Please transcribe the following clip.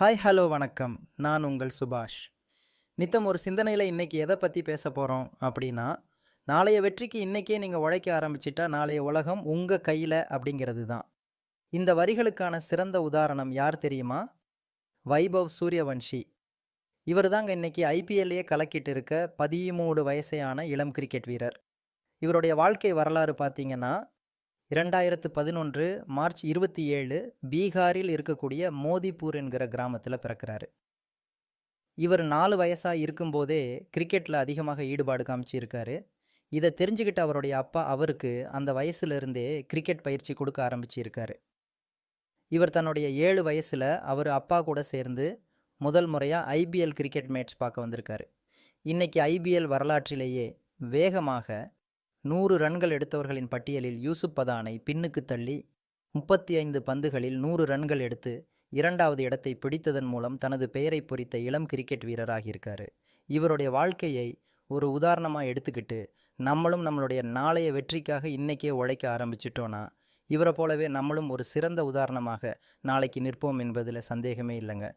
Hi hello வணக்கம். நான் உங்கள் சுபாஷ். நித்தம் ஒரு சிந்தனையில் இன்றைக்கி எதை பற்றி பேச போகிறோம் அப்படின்னா நாளைய வெற்றிக்கு இன்றைக்கே நீங்கள் உழைக்க ஆரம்பிச்சிட்டா நாளைய உலகம் உங்கள் கையில் அப்படிங்கிறது தான் இந்த வரிகளுக்கான சிறந்த உதாரணம் யார் தெரியுமா? வைபவ் சூரியவன்ஷி. இவர் தாங்க இன்றைக்கி ஐபிஎல்லையே கலக்கிட்டு இருக்க பதிமூணு வயசையான இளம் கிரிக்கெட் வீரர். இவருடைய வாழ்க்கை வரலாறு பார்த்திங்கன்னா இரண்டாயிரத்து பதினொன்று மார்ச் இருபத்தி ஏழு பீகாரில் இருக்கக்கூடிய மோதிப்பூர் என்கிற கிராமத்தில் பிறக்கிறாரு. இவர் நாலு வயசாக இருக்கும்போதே கிரிக்கெட்டில் அதிகமாக ஈடுபாடு காமிச்சிருக்காரு. இதை தெரிஞ்சுக்கிட்ட அவருடைய அப்பா அவருக்கு அந்த வயசுலேருந்தே கிரிக்கெட் பயிற்சி கொடுக்க ஆரம்பிச்சிருக்காரு. இவர் தன்னுடைய ஏழு வயசில் அவர் அப்பா கூட சேர்ந்து முதல் முறையாக ஐபிஎல் கிரிக்கெட் மேட்ச் பார்க்க வந்திருக்காரு. இன்றைக்கி ஐபிஎல் வரலாற்றிலேயே வேகமாக நூறு ரன்கள் எடுத்தவர்களின் பட்டியலில் யூசுப் பதானை பின்னுக்கு தள்ளி முப்பத்தி ஐந்து பந்துகளில் நூறு ரன்கள் எடுத்து இரண்டாவது இடத்தை பிடித்ததன் மூலம் தனது பெயரை பொறித்த இளம் கிரிக்கெட் வீரராகியிருக்காரு. இவருடைய வாழ்க்கையை ஒரு உதாரணமாக எடுத்துக்கிட்டு நம்மளும் நம்மளுடைய நாளைய வெற்றிக்காக இன்றைக்கே உழைக்க ஆரம்பிச்சிட்டோன்னா இவரை போலவே நம்மளும் ஒரு சிறந்த உதாரணமாக நாளைக்கு நிற்போம் என்பதில் சந்தேகமே இல்லைங்க.